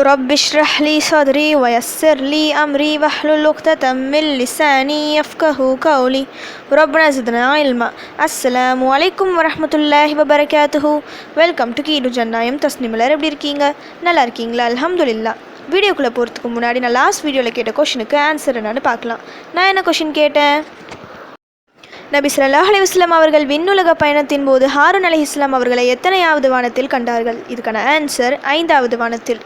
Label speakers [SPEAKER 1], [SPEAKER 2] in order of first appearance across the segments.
[SPEAKER 1] رب اشرح لي صدري ويسر لي أمري واحلل عقدة من لساني يفقه قولي ربنا زدنا علما السلام عليكم ورحمة الله وبركاته welcome to கீடு ஜன்னாயம் தஸ்னிமலர் எப்படி இருக்கீங்க நல்லா இருக்கீங்களா அல்ஹம்துலில்லா வீடியோக்குள்ளே போகிறதுக்கு முன்னாடி நான் லாஸ்ட் வீடியோவில் கேட்ட கொஷினுக்கு ஆன்சர் என்னன்னு பார்க்கலாம் நான் என்ன கொஷின் கேட்டேன் நபி ஸல்லல்லாஹு அலைஹி வஸல்லம் அவர்கள் விண்ணுலக பயணத்தின் போது ஹாரூன் அலைஹி இஸ்லாம் அவர்களை எத்தனையாவது வானத்தில் கண்டார்கள் இதுக்கான ஆன்சர் ஐந்தாவது வானத்தில்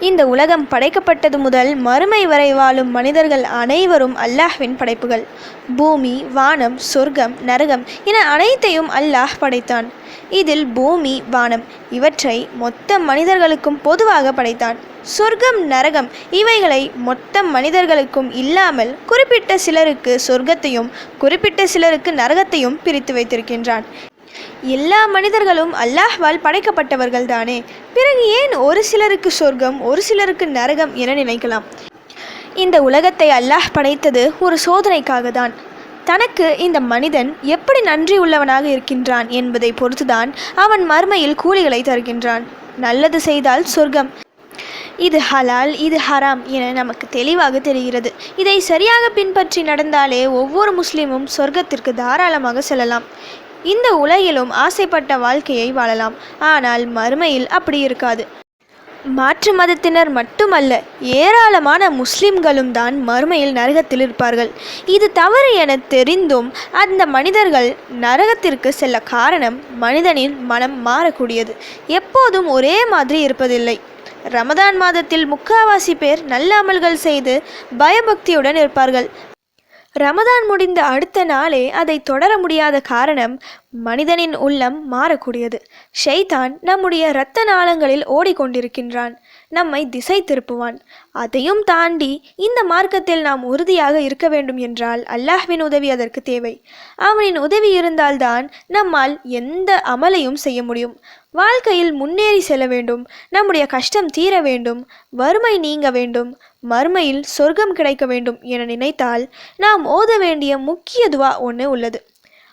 [SPEAKER 1] இந்த உலகம் படைக்கப்பட்டது முதல் மறுமை வரை வாழும் மனிதர்கள் அனைவரும் அல்லாஹ்வின் படைப்புகள். பூமி வானம் சொர்க்கம் நரகம் என அனைத்தையும் அல்லாஹ் படைத்தான். இதில் பூமி வானம் இவற்றை மொத்த மனிதர்களுக்கும் பொதுவாக படைத்தான். சொர்க்கம் நரகம் இவைகளை மொத்த மனிதர்களுக்கும் இல்லாமல் குறிப்பிட்ட சிலருக்கு சொர்க்கத்தையும் குறிப்பிட்ட சிலருக்கு நரகத்தையும் பிரித்து வைத்திருக்கின்றான். எல்லா மனிதர்களும் அல்லாஹ்வால் படைக்கப்பட்டவர்கள் தானே பிறகு ஏன் ஒரு சிலருக்கு சொர்க்கம் ஒரு சிலருக்கு நரகம் என நினைக்கலாம்? இந்த உலகத்தை அல்லாஹ் படைத்தது ஒரு சோதனைக்காக தான் தனக்கு இந்த மனிதன் எப்படி நன்றி உள்ளவனாக இருக்கின்றான் என்பதை பொறுத்துதான் அவன் மர்மையில் கூலிகளை தருகின்றான். நல்லது செய்தால் சொர்க்கம். இது ஹலால் இது ஹராம் என நமக்கு தெளிவாக தெரிகிறது. இதை சரியாக பின்பற்றி நடந்தாலே ஒவ்வொரு முஸ்லீமும் சொர்க்கத்திற்கு தாராளமாக செல்லலாம். இந்த உலகிலும் ஆசைப்பட்ட வாழ்க்கையை வாழலாம். ஆனால் மறுமையில் அப்படி இருக்காது. மாற்று மதத்தினர் மட்டுமல்ல ஏராளமான முஸ்லிம்களும் தான் மறுமையில் நரகத்தில் இருப்பார்கள். இது தவறு என தெரிந்தும் அந்த மனிதர்கள் நரகத்திற்கு செல்ல காரணம் மனிதனின் மனம் மாறக்கூடியது. எப்போதும் ஒரே மாதிரி இருப்பதில்லை. ரமதான் மாதத்தில் முக்காவாசி பேர் நல்ல அமல்கள் செய்து பயபக்தியுடன் இருப்பார்கள். ரமதான் முடிந்த அடுத்த நாளே அதை தொடர முடியாத காரணம் மனிதனின் உள்ளம் மாறக்கூடியது. ஷைதான் நம்முடைய இரத்த நாளங்களில் ஓடிக்கொண்டிருக்கின்றான். நம்மை திசை திருப்புவான். அதையும் தாண்டி இந்த மார்க்கத்தில் நாம் உறுதியாக இருக்க வேண்டும் என்றால் அல்லாஹ்வின் உதவி அதற்கு தேவை. அவனின் உதவி இருந்தால்தான் நம்மால் எந்த அமலையும் செய்ய முடியும். வாழ்க்கையில் முன்னேறி செல்ல வேண்டும். நம்முடைய கஷ்டம் தீர வேண்டும். வறுமை நீங்க வேண்டும். மறுமையில் சொர்க்கம் கிடைக்க வேண்டும் என நினைத்தால் நாம் ஓத வேண்டிய முக்கிய துவா ஒன்று உள்ளது.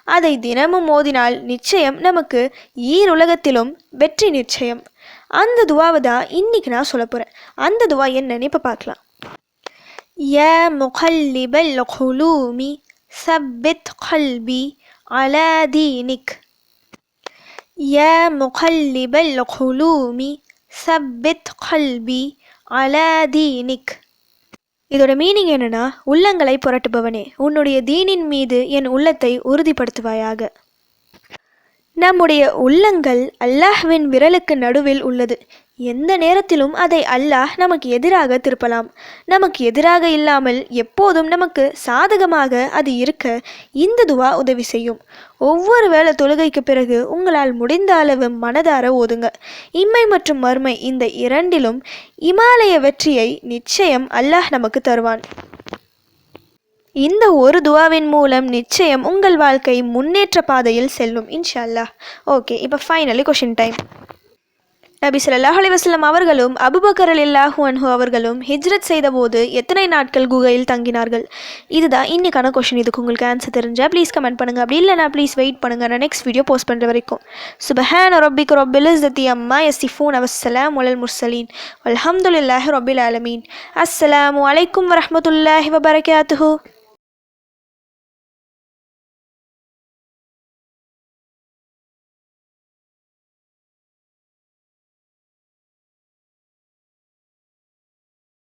[SPEAKER 1] அதை தினமும் ஓதினால் நிச்சயம் நமக்கு ஈருலகத்திலும் வெற்றி நிச்சயம். அந்த துவாவை தான் இன்னைக்கு நான் சொல்ல போகிறேன் அந்த துவா என்னன்னு இப்போ பார்க்கலாம். ய முகல்லிபல் ஹுலூமி சப்பித் கல்பி அலதீனிக் ய முகல்லிபல் ஹுலூமி சப்பித் கல்பி அலதீனிக் இதோட மீனிங் என்னன்னா உள்ளங்களை புரட்டுபவனே. உன்னுடைய தீனின் மீது என் உள்ளத்தை உறுதிப்படுத்துவாயாக. நம்முடைய உள்ளங்கள் அல்லாஹ்வின் விரலுக்கு நடுவில் உள்ளது. எந்த நேரத்திலும் அதை அல்லாஹ் நமக்கு எதிராக திருப்பலாம். நமக்கு எதிராக இல்லாமல் எப்போதும் நமக்கு சாதகமாக அது இருக்க இந்த துவா உதவி செய்யும். ஒவ்வொரு வேளை தொழுகைக்கு பிறகு உங்களால் முடிந்த அளவு மனதார ஓதுங்க. இம்மை மற்றும் மறுமை இந்த இரண்டிலும் இமாலய வெற்றியை நிச்சயம் அல்லாஹ் நமக்கு தருவான். இந்த ஒரு துவாவின் மூலம் நிச்சயம் உங்கள் வாழ்க்கை முன்னேற்ற பாதையில் செல்லும் இன்ஷா அல்லாஹ். ஓகே இப்போ ஃபைனலி கொஷின் டைம் நபி சொல்லாஹ் அலைஹி அவர்களும் அபுபக்கர் அல்லாஹு அன்ஹு அவர்களும் ஹிஜ்ரத் செய்தபோது எத்தனை நாட்கள் குகையில் தங்கினார்கள்? இதுதான் இன்னைக்கான கொஷின் இதுக்கு உங்களுக்கு ஆன்சர் தெரிஞ்சால் ப்ளீஸ் கமெண்ட் பண்ணுங்கள் அப்படி இல்லைனா ப்ளீஸ் வெயிட் பண்ணுங்கள் நான் நெக்ஸ்ட் வீடியோ போஸ்ட் பண்ணுற வரைக்கும். சுபஹான் ரொபிக் ரொபில் இஸ்ஸத்தி அம்மா யசிஃபூன் அவசலாம் உலல் முர்சலீன் இல்லாஹ் ரபில் ஆலமீன் அஸ்ஸலாமு அலைக்கும் வரமத்துல்லாஹி வபரகாத்துஹு